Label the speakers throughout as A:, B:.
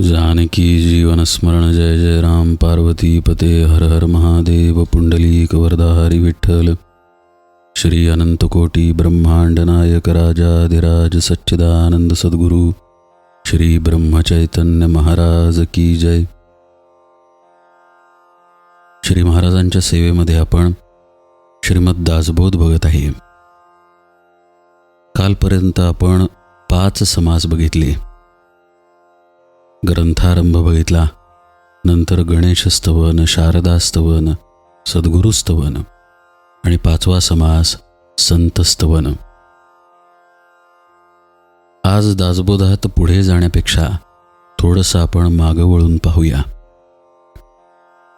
A: जानकी जीवनस्मरण जय जय राम पार्वती पते हर हर महादेव पुंडलीक वरदाहरी विठ्ठल। श्री अनंतकोटी ब्रह्मांड नायक राजाधिराज सच्चिदानंद सद्गुरू श्री ब्रह्मचैतन्य महाराज की जय। श्री महाराजांच्या सेवेमध्ये आपण श्रीमद दासबोध बघत आहे. कालपर्यंत आपण पाच समास बघितले. ग्रंथारंभ बघितला नंतर गणेशस्तवन शारदास्तवन शारदा आणि पाचवा समास संत स्तवन आज दासबोधात पुढे जाण्यापेक्षा थोडंसं आपण मागं वळून पाहूया.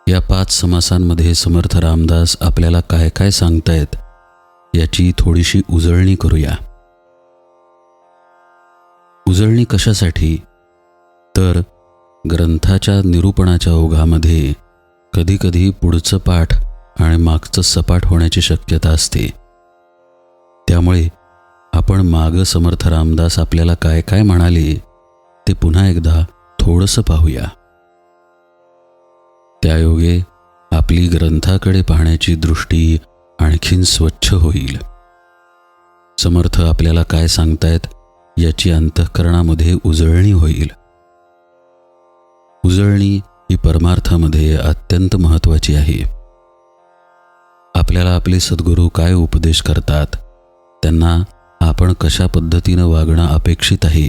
A: या पाच समासांमध्ये समर्थ रामदास आपल्याला काय काय सांगतायत याची थोडीशी उजळणी करूया. उजळणी कशासाठी? तर ग्रंथाच्या निरूपणाच्या ओघामध्ये कधीकधी पुढचं पाठ आणि मागचं सपाट होण्याची शक्यता असते. त्यामुळे आपण माग समर्थ रामदास आपल्याला काय काय म्हणाले ते पुन्हा एकदा थोडंसं पाहूया. त्यायोगे आपली ग्रंथाकडे पाहण्याची दृष्टी आणखीन स्वच्छ होईल. समर्थ आपल्याला काय सांगतायत याची अंतःकरणामध्ये उजळणी होईल. उजळणी ही परमार्थामध्ये अत्यंत महत्त्वाची आहे. आपल्याला आपले सद्गुरू काय उपदेश करतात त्यांना आपण कशा पद्धतीनं वागणं अपेक्षित आहे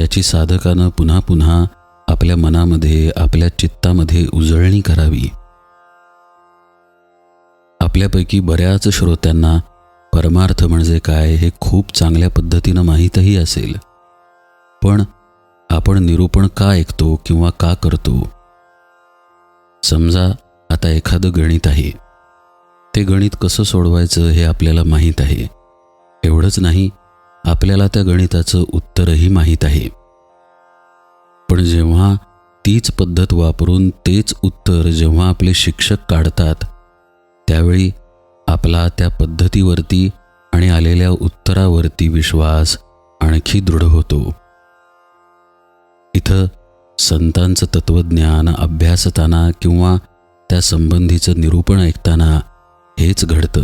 A: याची साधकानं पुन्हा पुन्हा आपल्या मनामध्ये आपल्या चित्तामध्ये उजळणी करावी. आपल्यापैकी बऱ्याच श्रोत्यांना परमार्थ म्हणजे काय हे खूप चांगल्या पद्धतीनं माहीतही असेल. पण आपण निरूपण का ऐकतो किंवा का करतो? समजा आता एखादं गणित आहे. ते गणित कसं सोडवायचं हे आपल्याला माहीत आहे. एवढंच नाही आपल्याला त्या गणिताचं उत्तरही माहीत आहे. पण जेव्हा तीच पद्धत वापरून तेच उत्तर जेव्हा आपले शिक्षक काढतात त्यावेळी आपला त्या पद्धतीवरती आणि आलेल्या उत्तरावरती विश्वास आणखी दृढ होतो. इथं संतांचं तत्त्वज्ञान अभ्यासताना किंवा त्या संबंधीचं निरूपण ऐकताना हेच घडतं.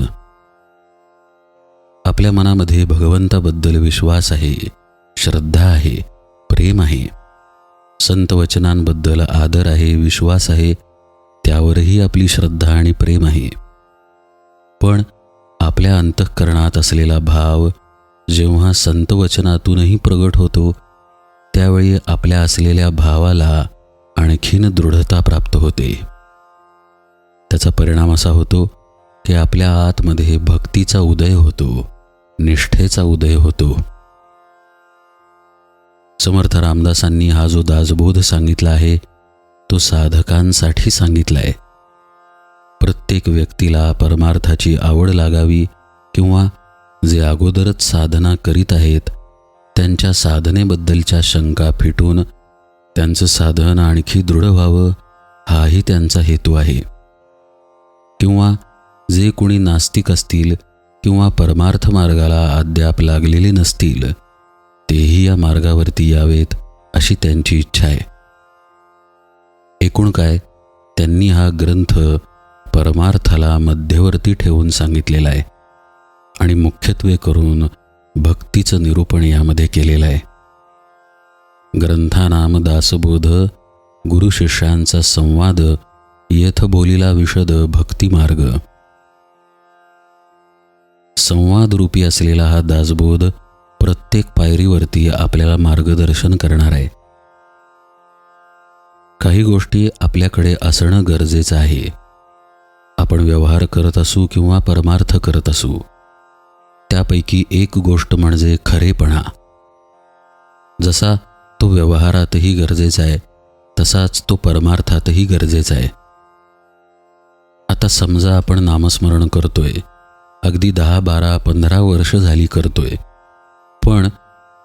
A: आपल्या मनामध्ये भगवंताबद्दल विश्वास आहे श्रद्धा आहे प्रेम आहे. संत वचनांबद्दल आदर आहे विश्वास आहे त्यावरही आपली श्रद्धा आणि प्रेम आहे. पण आपल्या अंतःकरणात असलेला भाव जेव्हा संतवचनातूनही प्रगट होतो त्यावेळी आपल्या असलेल्या भावाला आणखीन दृढता प्राप्त होते. त्याचा परिणाम असा होतो की आपल्या आतमध्ये भक्तीचा उदय होतो निष्ठेचा उदय होतो. समर्थ रामदासांनी हा जो दासबोध सांगितला आहे तो साधकांसाठी सांगितला आहे प्रत्येक व्यक्तीला परमार्थाची आवड लागावी किंवा जे अगोदरच साधना करीत आहेत त्यांच्या साधनेबद्दलच्या शंका फिटून त्यांचं साधन आणखी दृढ व्हावं हाही त्यांचा हेतू आहे. किंवा जे कोणी नास्तिक असतील किंवा परमार्थ मार्गाला अद्याप लागलेले नसतील तेही या मार्गावरती यावेत अशी त्यांची इच्छा आहे. एकूण काय त्यांनी हा ग्रंथ परमार्थाला मध्यवर्ती ठेवून सांगितलेला आहे आणि मुख्यत्वे करून भक्तीचं निरूपण यामध्ये केलेलं आहे. ग्रंथानाम दासबोध गुरु शिष्यांचा संवाद येथ बोलीला विशद भक्तिमार्ग. संवादरूपी असलेला हा दासबोध प्रत्येक पायरीवरती आपल्याला मार्गदर्शन करणार आहे. काही गोष्टी आपल्याकडे असणं गरजेचं आहे. आपण व्यवहार करत असू किंवा परमार्थ करत असू त्यापैकी एक गोष्ट म्हणजे खरेपणा. जसा तो व्यवहारातही गरजेचा आहे तसाच तो परमार्थातही गरजेचा आहे. आता समजा आपण नामस्मरण करतोय. अगदी दहा बारा पंधरा वर्ष झाली करतोय. पण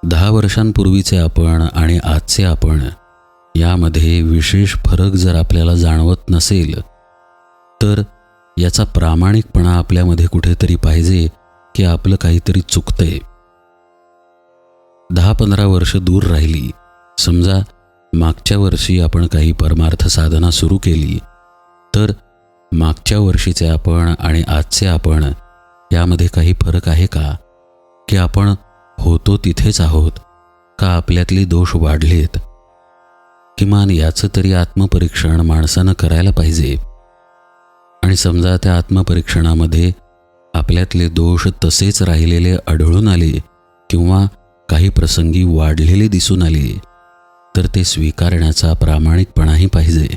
A: दहा वर्षांपूर्वीचे आपण आणि आजचे आपण यामध्ये विशेष फरक जर आपल्याला जाणवत नसेल तर याचा प्रामाणिकपणा आपल्यामध्ये कुठेतरी पाहिजे की आपलं काहीतरी चुकतंय. दहा पंधरा वर्ष दूर राहिली. समजा मागच्या वर्षी आपण काही परमार्थ साधना सुरू केली तर मागच्या वर्षीचे आपण आणि आजचे आपण यामध्ये काही फरक आहे का? की आपण होतो तिथेच आहोत का आपल्यातले दोष वाढलेत? किमान याचं तरी आत्मपरीक्षण माणसानं करायला पाहिजे. आणि समजा त्या आत्मपरीक्षणामध्ये आपल्यातले दोष तसेच राहिलेले आढळून आले किंवा काही प्रसंगी वाढलेले दिसून आले तर ते स्वीकारण्याचा प्रामाणिकपणाही पाहिजे.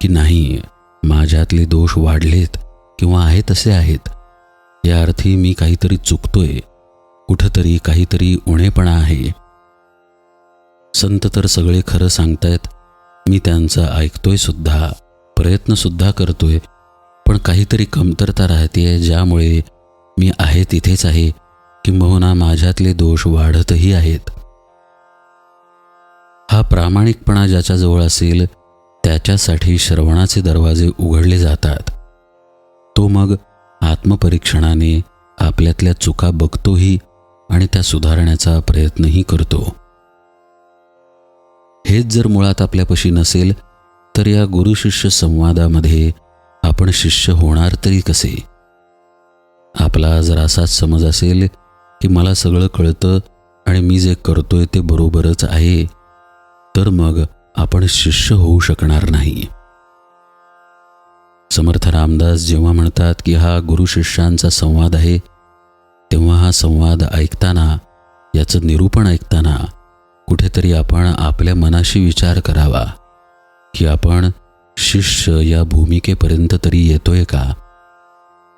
A: की नाही माझ्यातले दोष वाढलेत किंवा आहे तसे आहेत या अर्थी मी काहीतरी चुकतोय कुठंतरी काहीतरी उणेपणा आहे. संत तर सगळे खरं सांगतायत मी त्यांचं ऐकतोय सुद्धा प्रयत्नसुद्धा करतोय पण काहीतरी कमतरता राहते ज्यामुळे मी आहे तिथेच आहे किंबहुना माझ्यातले दोष वाढतही आहेत. हा प्रामाणिकपणा ज्याच्याजवळ असेल त्याच्यासाठी श्रवणाचे दरवाजे उघडले जातात. तो मग आत्मपरीक्षणाने आपल्यातल्या चुका बघतोही आणि त्या सुधारण्याचा प्रयत्नही करतो. हेच जर मुळात आपल्यापाशी नसेल तर या गुरुशिष्य संवादामध्ये आपण शिष्य होणार तरी कसे? आपला जर असाच समज असेल की मला सगळं कळतं आणि मी जे करतोय ते बरोबरच आहे तर मग आपण शिष्य होऊ शकणार नाही. समर्थ रामदास जेव्हा म्हणतात की हा गुरु शिष्यांचा संवाद आहे तेव्हा हा संवाद ऐकताना याचं निरूपण ऐकताना कुठेतरी आपण आपल्या मनाशी विचार करावा की आपण शिष्य या भूमिकेपर्यंत तरी येतोय का?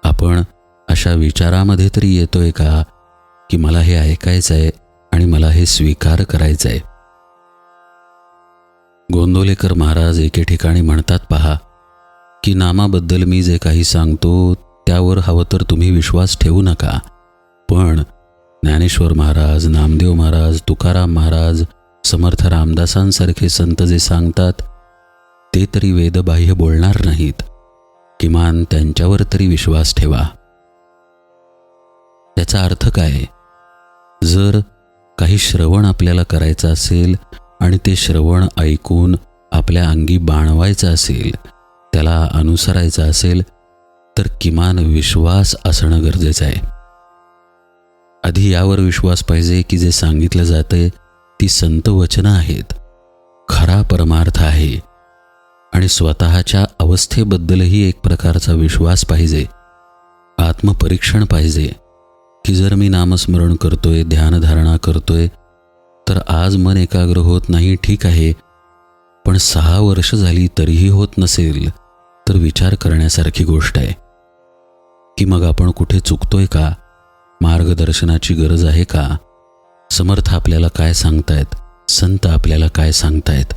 A: आपण अशा विचारामध्ये तरी येतोय का की मला हे ऐकायचं आहे आणि मला हे स्वीकार करायचं आहे गोंदोलेकर महाराज एके ठिकाणी म्हणतात पहा की नामाबद्दल मी जे काही सांगतो त्यावर हवं तर तुम्ही विश्वास ठेवू नका. पण ज्ञानेश्वर महाराज नामदेव महाराज तुकाराम महाराज समर्थ रामदासांसारखे संत जे सांगतात ते तरी वेदबाह्य बोलणार नाहीत. किमान त्यांच्यावर तरी विश्वास ठेवा. त्याचा अर्थ काय? जर काही श्रवण आपल्याला करायचं असेल आणि ते श्रवण ऐकून आपल्या अंगी बाणवायचं असेल त्याला अनुसरायचं असेल तर किमान विश्वास असणं गरजेचं आहे. आधी यावर विश्वास पाहिजे की जे सांगितलं जातंय ती संत वचनं आहेत. खरा परमार्थ आहे. आणि स्वतःच्या अवस्थेबद्दलही एक प्रकारचा विश्वास पाहिजे आत्मपरीक्षण पाहिजे की जर मी नामस्मरण करतोय ध्यानधारणा करतोय तर आज मन एकाग्र होत नाही ठीक आहे. पण सहा वर्ष झाली तरीही होत नसेल तर विचार करण्यासारखी गोष्ट आहे. की मग आपण कुठे चुकतोय का? मार्गदर्शनाची गरज आहे का? समर्थ आपल्याला काय सांगतायत? संत आपल्याला काय सांगतायत?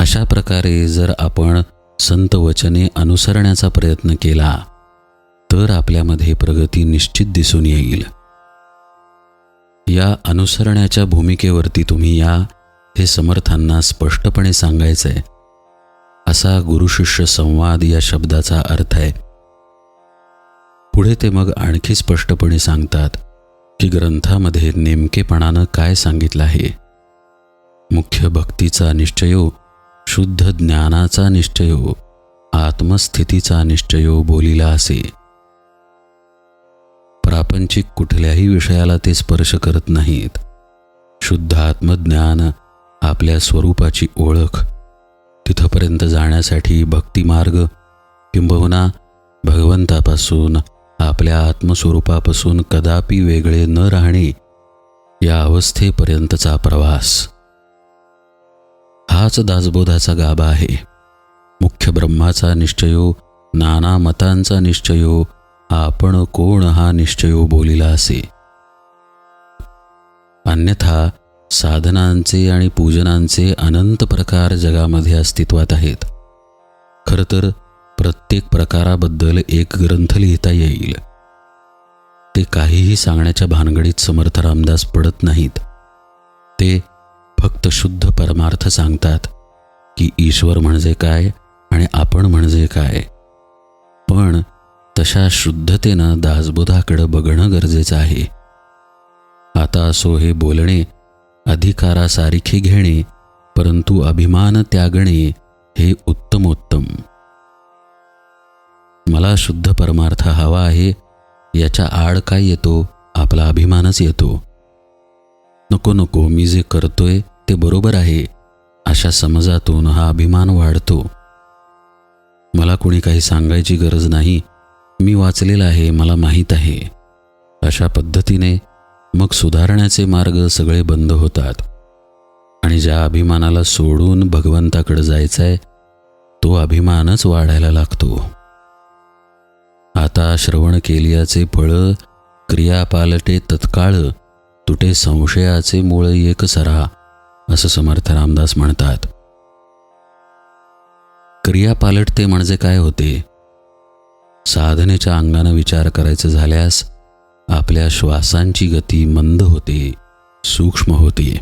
A: अशा प्रकारे जर आपण संत वचने अनुसरण्याचा प्रयत्न केला तर आपल्यामध्ये प्रगती निश्चित दिसून येईल. या अनुसरण्याच्या भूमिकेवरती तुम्ही या हे समर्थांना स्पष्टपणे सांगायचं आहे असा गुरुशिष्य संवाद या शब्दाचा अर्थ आहे. पुढे ते मग आणखी स्पष्टपणे सांगतात की ग्रंथामध्ये नेमकेपणानं काय सांगितलं आहे. मुख्य भक्तीचा निश्चयो हो, शुद्ध ज्ञानाचा निश्चयो आत्मस्थितीचा निश्चयो बोलिला असे. प्रापंचिक कुठल्याही विषयाला ते स्पर्श करत नाहीत. शुद्ध आत्मज्ञान आपल्या स्वरूपाची ओळख तिथपर्यंत जाण्यासाठी भक्तिमार्ग किंबहुना भगवंतापासून आपल्या आत्मस्वरूपापासून कदापि वेगळे न राहणे या अवस्थेपर्यंतचा प्रवास. हाच दासबोधाचा गाभा आहे. मुख्य ब्रह्माचा निश्चयो नाना मतांचा निश्चयो आपण कोण हा निश्चयो बोलिला असे. अन्यथा साधनांचे आणि पूजनांचे अनंत प्रकार जगामध्ये अस्तित्वात आहेत. खरं तर प्रत्येक प्रकाराबद्दल एक ग्रंथ लिहिता येईल. ते काहीही सांगण्याच्या भानगडीत समर्थ रामदास पडत नाहीत. ते फक्त शुद्ध परमार्थ सांगतात की ईश्वर म्हणजे काय आणि आपण म्हणजे काय. पण तशा शुद्धतेनं दासबोधाकडं बघणं गरजेचं आहे. आता असो हे बोलणे अधिकारासारखे घेणे परंतु अभिमान त्यागणे हे उत्तमोत्तम. मला शुद्ध परमार्थ हवा आहे याच्या आड काय येतो आपला अभिमानच येतो. नको नको मी जे करतोय ते बरोबर आहे अशा समजातून हा अभिमान वाढतो. मला कोणी काही सांगायची गरज नाही मी वाचलेलं आहे मला माहीत आहे. अशा पद्धतीने मग सुधारण्याचे मार्ग सगळे बंद होतात. आणि ज्या अभिमानाला सोडून भगवंताकडे जायचं आहे तो अभिमानच वाढायला लागतो. आता श्रवण केलियाचे फळ क्रियापालटे तत्काळ तुटे संशयाचे मूळ एक सरा. असं समर्थ रामदास म्हणतात. क्रिया पालटते म्हणजे काय होते? साधनेच्या अंगानं विचार करायचं झाल्यास आपल्या श्वासांची गती मंद होते सूक्ष्म होते.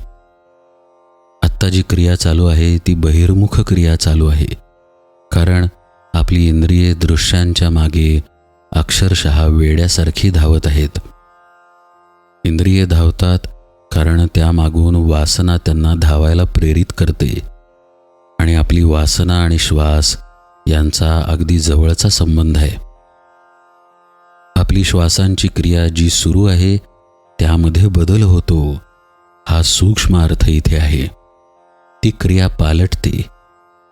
A: आत्ता जी क्रिया चालू आहे ती बहिर्मुख क्रिया चालू आहे. कारण आपली इंद्रिये दृश्यांच्या मागे अक्षरशः वेड्यासारखी धावत आहेत. इंद्रिये धावतात कारण त्यामागून वासना त्यांना धावायला प्रेरित करते. आणि आपली वासना आणि श्वास यांचा अगदी जवळचा संबंध आहे. आपली श्वासांची क्रिया जी सुरू आहे त्यामध्ये बदल होतो. हा सूक्ष्म अर्थ इथे आहे. ती क्रिया पालटते.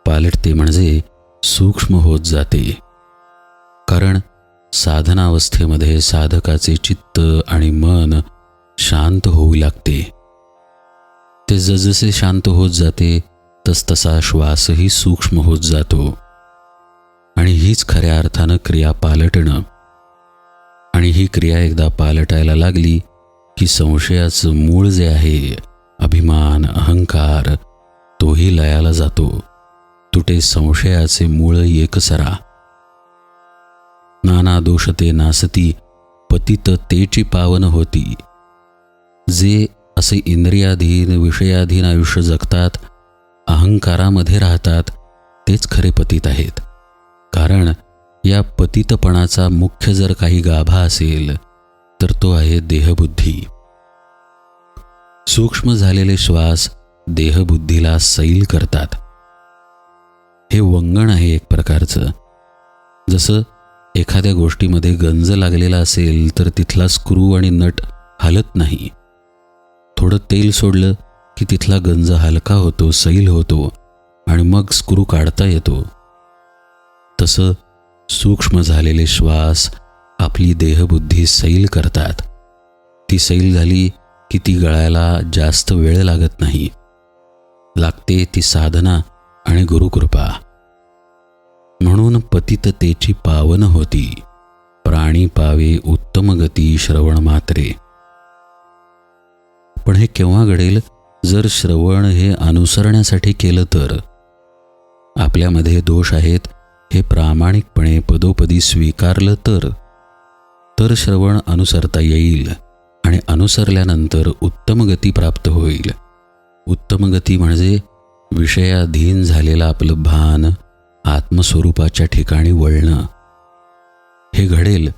A: पालटते म्हणजे सूक्ष्म होत जाते. कारण साधनावस्थेमध्ये साधकाचे चित्त आणि मन शांत होऊ लागते. ते जसजसे शांत होत जाते तसतसा श्वासही सूक्ष्म होत जातो. आणि हीच खऱ्या अर्थानं क्रिया पालटणं. आणि ही क्रिया एकदा पालटायला लागली की संशयाचं मूळ जे आहे अभिमान अहंकार तोही लयाला जातो. तुटे संशयाचे मूळ एकसरा. नाना दोष ते नासती पतित तेची पावन होती. जे असे इंद्रियाधीन विषयाधीन आयुष्य जगतात अहंकारामध्ये राहतात तेच खरे पतित आहेत. कारण या पतितपणाचा मुख्य जर काही गाभा असेल तर तो आहे देहबुद्धी. सूक्ष्म झालेले श्वास देहबुद्धीला सैल करतात. हे वंगण आहे एक प्रकारचं. जसं एखाद्या गोष्टीमध्ये गंज लागलेला असेल तर तिथला स्क्रू आणि नट हलत नाही. थोडं तेल सोडलं की तिथला गंज हलका होतो सैल होतो आणि मग स्क्रू काढता येतो. तसं सूक्ष्म झालेले श्वास आपली देहबुद्धी सैल करतात. ती सैल झाली की ती गळायला जास्त वेळ लागत नाही. लागते ती साधना आणि गुरुकृपा. म्हणून पतिततेची पावन होती. प्राणी पावे उत्तम गती श्रवण मात्रे. पण हे केव्हा घडेल? जर श्रवण हे अनुसरण्यासाठी केलं तर? आपल्यामध्ये दोष आहेत हे प्रामाणिकपणे पदोपदी स्वीकारलं तर? तर श्रवण अनुसरता येईल आणि अनुसरल्यानंतर उत्तम गती प्राप्त होईल. उत्तम गती म्हणजे विषयाधीन झालेलं आपलं भान आत्मस्वरूपाच्या ठिकाणी वळणं. हे घडेल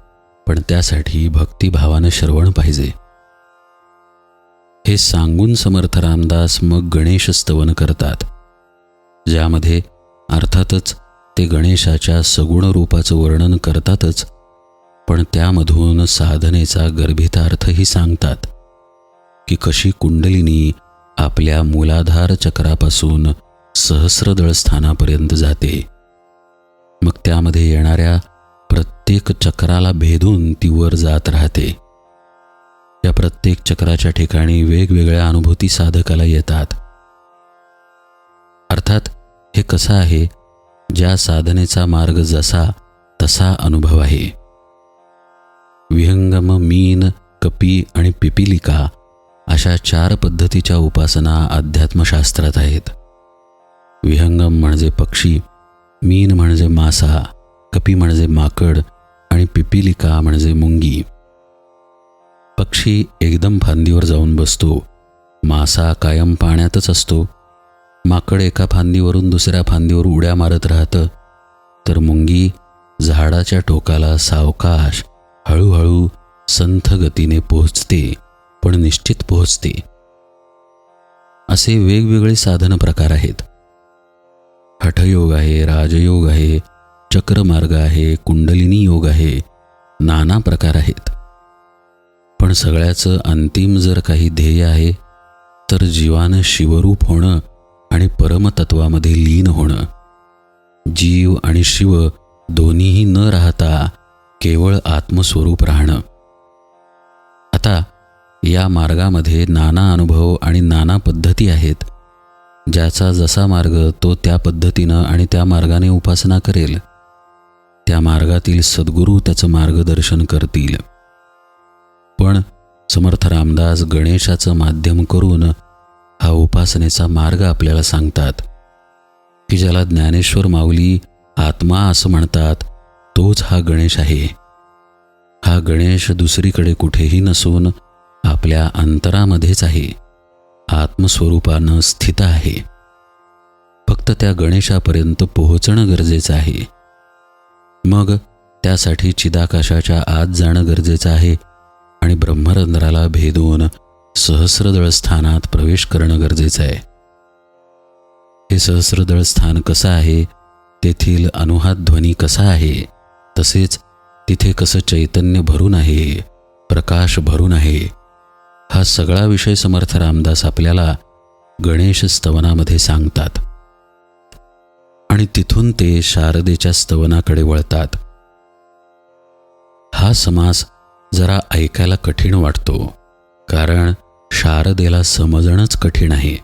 A: पण त्यासाठी भक्तिभावानं श्रवण पाहिजे. हे सांगून समर्थ रामदास मग गणेश स्तवन करतात. ज्यामध्ये अर्थातच ते गणेशाच्या सगुण रूपाचं वर्णन करतातच पण त्यामधून साधनेचा गर्भितार्थही सांगतात की कशी कुंडलिनी आपल्या मूलाधार चक्रापासून सहस्रदळ स्थानापर्यंत जाते. मग त्यामध्ये येणाऱ्या प्रत्येक चक्राला भेदून ती वर जात राहते. या प्रत्येक चक्राच्या ठिकाणी वेगवेगळ्या अनुभूती साधकाला येतात. अर्थात हे कसं आहे? ज्या साधनेचा मार्ग जसा तसा अनुभव आहे. विहंगम मीन कपी आणि पिपिलिका अशा चार पद्धतीच्या उपासना अध्यात्मशास्त्रात आहेत. विहंगम म्हणजे पक्षी मीन म्हणजे मासा कपी म्हणजे माकड आणि पिपिलिका म्हणजे मुंगी. पक्षी एकदम फांदीवर जाऊन बसतो. मासा कायम पाण्यातच असतो. माकड एका फांदीवरून दुसऱ्या फांदीवर उड्या मारत राहतं. तर मुंगी झाडाच्या टोकाला सावकाश हळूहळू संथ गतीने पोहोचते पण निश्चित पोहोचते. असे वेगवेगळे साधन प्रकार आहेत. हठयोग आहे राजयोग आहे चक्रमार्ग आहे कुंडलिनी योग आहे नाना प्रकार आहेत. पण सगळ्याचं अंतिम जर काही ध्येय आहे तर जीवानं शिवरूप होणं आणि परमतत्वामध्ये लीन होणं. जीव आणि शिव दोन्हीही न राहता केवळ आत्मस्वरूप राहणं. आता या मार्गामध्ये नाना अनुभव आणि नाना पद्धती आहेत. ज्याचा जसा मार्ग तो त्या पद्धतीनं आणि त्या मार्गाने उपासना करेल त्या मार्गातील सद्गुरू त्याचं मार्गदर्शन करतील. पण समर्थ रामदास गणेशाचं माध्यम करून हा उपासनेचा मार्ग आपल्याला सांगतात. की ज्याला ज्ञानेश्वर माऊली आत्मा असं म्हणतात तोच हा गणेश आहे. हा गणेश दुसरीकडे कुठेही नसून आपल्या अंतरामध्येच आहे. आत्मस्वरूपानं स्थित आहे. फक्त त्या गणेशापर्यंत पोहोचणं गरजेचं आहे. मग त्यासाठी चिदाकाशाच्या आत जाणं गरजेचं आहे. आणि ब्रह्मरंध्राला भेदून सहस्रदळ स्थानात प्रवेश करणं गरजेचं आहे. हे सहस्रदळ स्थान कसं आहे? तेथील अनुहात ध्वनी कसा आहे? तसेच तिथे कसं चैतन्य भरून आहे? प्रकाश भरून आहे? हा सगळा विषय समर्थ रामदास आपल्याला गणेश स्तवनामध्ये सांगतात. आणि तिथून ते शारदेच्या स्तवनाकडे वळतात. हा समास जरा ऐकायला कठीण वाटतो कारण शारदेला समजणंच कठीण आहे.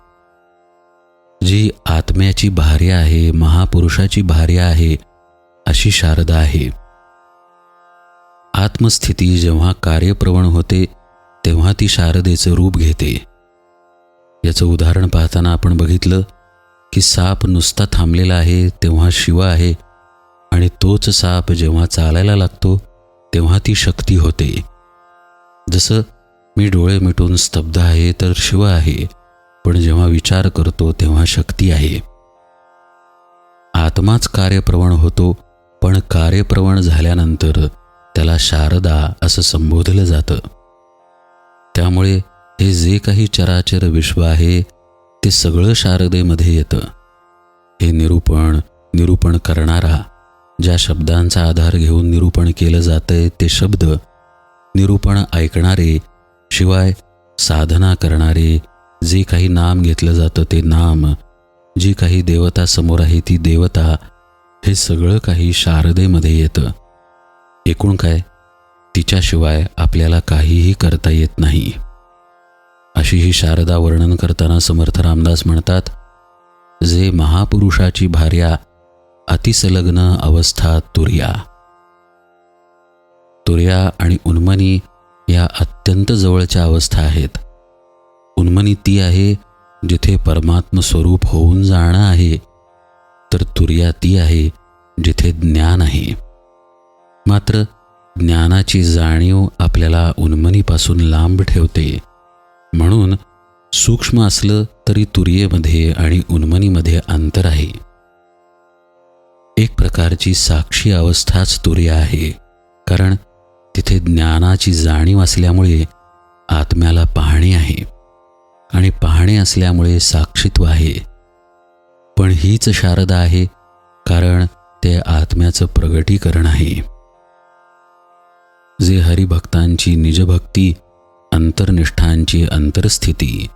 A: जी आत्म्याची भार्य आहे महापुरुषाची भार्य आहे अशी शारदा आहे. आत्मस्थिती जेव्हा कार्यप्रवण होते तेव्हा ती शारदेचं रूप घेते. याचं उदाहरण पाहताना आपण बघितलं की साप नुसता थांबलेला आहे तेव्हा शिव आहे आणि तोच साप जेव्हा चालायला लागतो तेव्हा ती शक्ती होते. जसं मी डोळे मिटून स्तब्ध आहे तर शिव आहे. पण जेव्हा विचार करतो तेव्हा शक्ती आहे. आत्माच कार्यप्रवण होतो पण कार्यप्रवण झाल्यानंतर त्याला शारदा असं संबोधलं जातं. त्यामुळे हे जे काही चराचर विश्व आहे ते सगळं शारदेमध्ये येतं. हे निरूपण निरूपण करणारा ज्या शब्दांचा आधार घेऊन निरूपण केलं जातंय ते शब्द निरूपण ऐकणारे शिवाय साधना करणारे जे काही नाम घेतलं जातं ते नाम जी काही देवता समोर आहे ती देवता हे सगळं काही शारदेमध्ये येतं. एकूण काय? तिच्याशिवाय आपल्याला काहीही करता येत नाही. अशी ही शारदा वर्णन करताना समर्थ रामदास म्हणतात जे महापुरुषाची भार्या अतिसलग्न अवस्था तुर्या. तुर्या आणि उन्मनी या अत्यंत जवळच्या अवस्था आहेत. उन्मनी ती आहे जिथे परमात्म स्वरूप होऊन जाणं आहे तर तुर्या ती आहे जिथे ज्ञान आहे. मात्र ज्ञानाची जाणीव आपल्याला उन्मनीपासून लांब ठेवते. म्हणून सूक्ष्म असलं तरी तुर्येमध्ये आणि उन्मनीमध्ये अंतर आहे. एक प्रकारची साक्षी अवस्थाच तुर्य आहे. कारण तिथे ज्ञानाची जाणीव असल्यामुळे आत्म्याला पाहणे आहे. आणि पाहणे असल्यामुळे साक्षीत्व आहे. पण हीच शारदा आहे कारण ते आत्म्याचं प्रगटीकरण आहे. जे हरिभक्तांची निजभक्ती अंतर्निष्ठांची अंतरस्थिती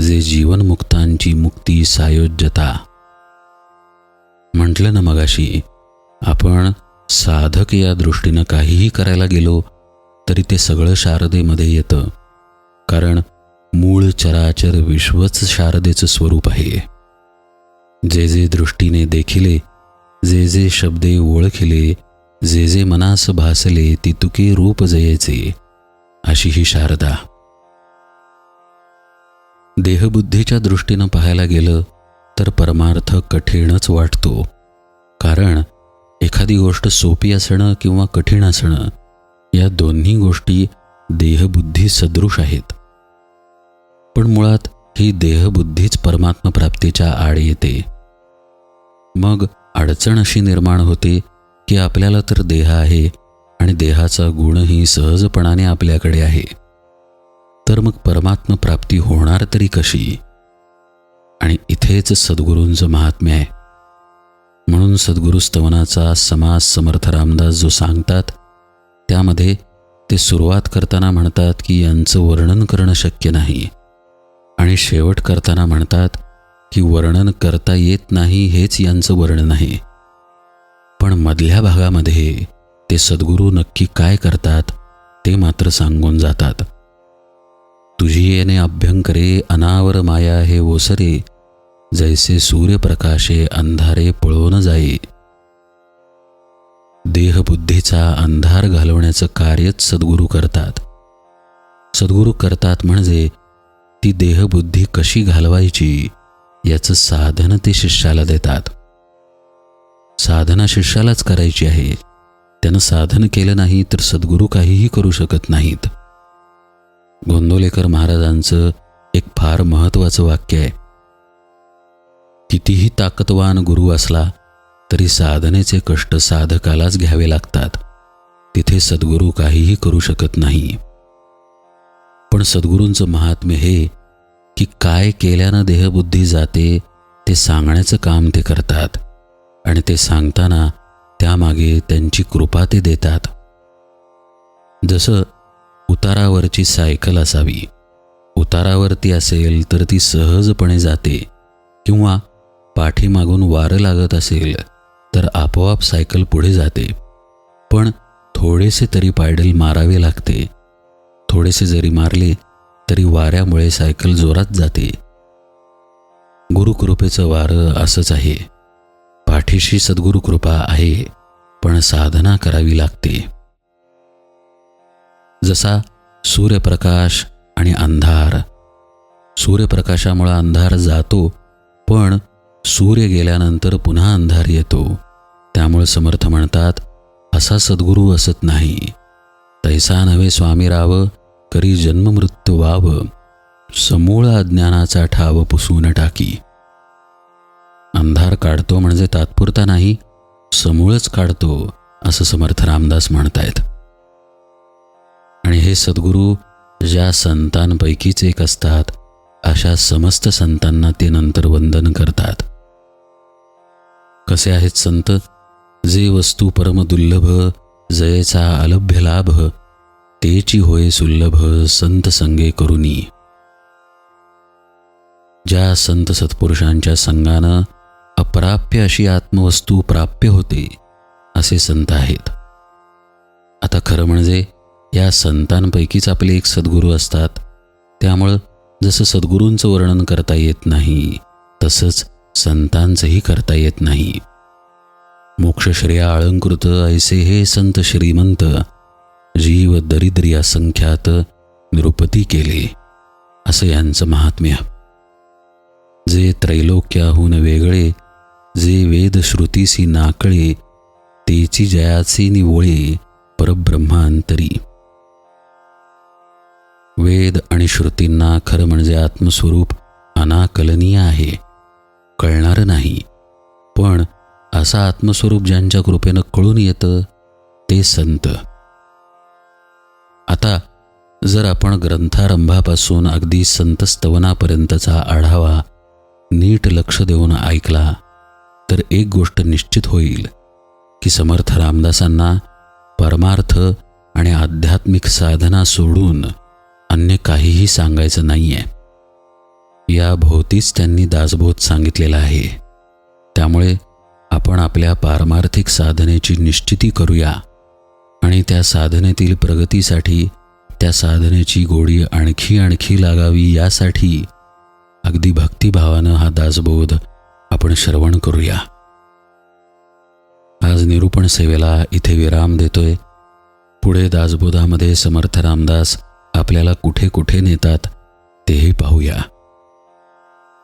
A: जे जीवनमुक्तांची मुक्ती सायोज्यता म्हटलं ना मगाशी आपण साधक या दृष्टीनं काहीही करायला गेलो तरी ते सगळं शारदेमध्ये येतं. कारण मूळ चराचर विश्वच शारदेचं स्वरूप आहे. जे जे दृष्टीने देखिले जे जे शब्दे ओळखिले जे जे मनास भासले ती तुके रूप जयेचे अशी ही शारदा. देहबुद्धीच्या दृष्टीनं पाहायला गेलं तर परमार्थ कठीणच वाटतो. कारण एखादी गोष्ट सोपी असणं किंवा कठीण असणं या दोन्ही गोष्टी देहबुद्धी सदृश आहेत. पण मुळात ही देहबुद्धीच परमात्मप्राप्तीच्या आड येते. मग अडचण अशी निर्माण होते की आपल्याला तर देह आहे आणि देहाचा गुणही सहजपणाने आपल्याकडे आहे. तर मग परमात्म प्राप्ती होणार तरी कशी? आणि हेच सद्गुरूंचं महात्म्य आहे. म्हणून सद्गुरू स्तवनाचा समास समर्थ रामदास जो सांगतात त्यामध्ये ते सुरुवात करताना म्हणतात की यांचं वर्णन करणं शक्य नाही. आणि शेवट करताना म्हणतात की वर्णन करता येत नाही हेच यांचं वर्णन आहे. पण मधल्या भागामध्ये ते सद्गुरू नक्की काय करतात ते मात्र सांगून जातात. तुझी येणे अभ्यंकरे अनावर माया हे ओसरे जैसे सूर्यप्रकाशे अंधारे पळवून जाई. देहबुद्धीचा अंधार घालवण्याचं कार्यच सद्गुरू करतात. सद्गुरू करतात म्हणजे ती देहबुद्धी कशी घालवायची याचं साधन ते शिष्याला देतात. साधना शिष्यालाच करायची आहे. त्यानं साधन केलं नाही तर सद्गुरू काहीही करू शकत नाहीत. गोंदोलेकर महाराजांचं एक फार महत्वाचं वाक्य आहे. कितीही ताकदवान गुरु असला तरी साधनेचे कष्ट साधकालाच घ्यावे लागतात. तिथे सद्गुरू काहीही करू शकत नाही. पण सद्गुरूंचं महात्म्य हे की काय केल्यानं देहबुद्धी जाते ते सांगण्याचं काम ते करतात. आणि ते सांगताना त्यामागे त्यांची कृपा ते देतात. जसं उतारावरची सायकल असावी. उतारावरती असेल तर ती सहजपणे जाते. किंवा पाठीमागून वारं लागत असेल तर आपोआप सायकल पुढे जाते. पण थोडेसे तरी पायडल मारावे लागते. थोडेसे जरी मारले तरी वाऱ्यामुळे सायकल जोरात जाते. गुरुकृपेचं वारं असंच आहे. पाठीशी सद्गुरु कृपा आहे पण साधना करावी लागते. जसा सूर्यप्रकाश आणि अंधार. सूर्यप्रकाशामुळे अंधार जातो पण सूर्य गेल्यानंतर पुन्हा अंधार येतो. त्यामुळे समर्थ म्हणतात असा सद्गुरू असत नाही. तैसा नव्हे स्वामी राव करी जन्ममृत्यू वाव. समूळ अज्ञानाचा ठाव पुसून टाकी. अंधार काढतो म्हणजे तात्पुरता नाही समूळच काढतो असं समर्थ रामदास म्हणतायत. आणि हे सद्गुरू ज्या संतांपैकीच एक असतात अशा समस्त संतांना ते नंतर वंदन करतात. कसे आहेत संत? जे वस्तू परमदुर्लभ जयेचा अलभ्य लाभ तेची होय सुलभ संत संगे करुनी. ज्या संत सत्पुरुषांच्या संगानं अप्राप्य अशी आत्मवस्तू प्राप्य होते असे संत आहेत. आता खरं म्हणजे या संतांपैकीच आपले एक सद्गुरू असतात. त्यामुळं जसं सद्गुरूंचं वर्णन करता येत नाही तसंच संतांचंही करता येत नाही. मोक्षश्रेया आळंकृत ऐसे हे संत श्रीमंत जीव दरिद्री असंख्यात निरुपती केले असं यांचं महात्म्य. जे त्रैलोक्याहून वेगळे जे वेदश्रुतीसी नाकळे तेची जयाचे निवोळे परब्रह्मांतरी. वेद आणि श्रुतींना खरं म्हणजे आत्मस्वरूप अनाकलनीय आहे. कळणारं नाही. पण असा आत्मस्वरूप ज्यांच्या कृपेनं कळून येतं ते संत. आता जर आपण ग्रंथारंभापासून अगदी संतस्तवनापर्यंतचा आढावा नीट लक्ष देऊन ऐकला तर एक गोष्ट निश्चित होईल की समर्थ रामदासांना परमार्थ आणि आध्यात्मिक साधना सोडून अन्य काहीही सांगायचं नाही आहे याभोवतीच त्यांनी दासबोध सांगितलेला आहे. त्यामुळे आपण आपल्या पारमार्थिक साधनेची निश्चिती करूया आणि त्या साधनेतील प्रगतीसाठी त्या साधनेची गोडी आणखी आणखी लागावी यासाठी अगदी भक्तिभावानं हा दासबोध आपण श्रवण करूया. आज निरूपण सेवेला इथे विराम देतोय. पुढे दासबोधामध्ये समर्थ रामदास आपल्याला कुठे कुठे नेतात तेही पाहूया.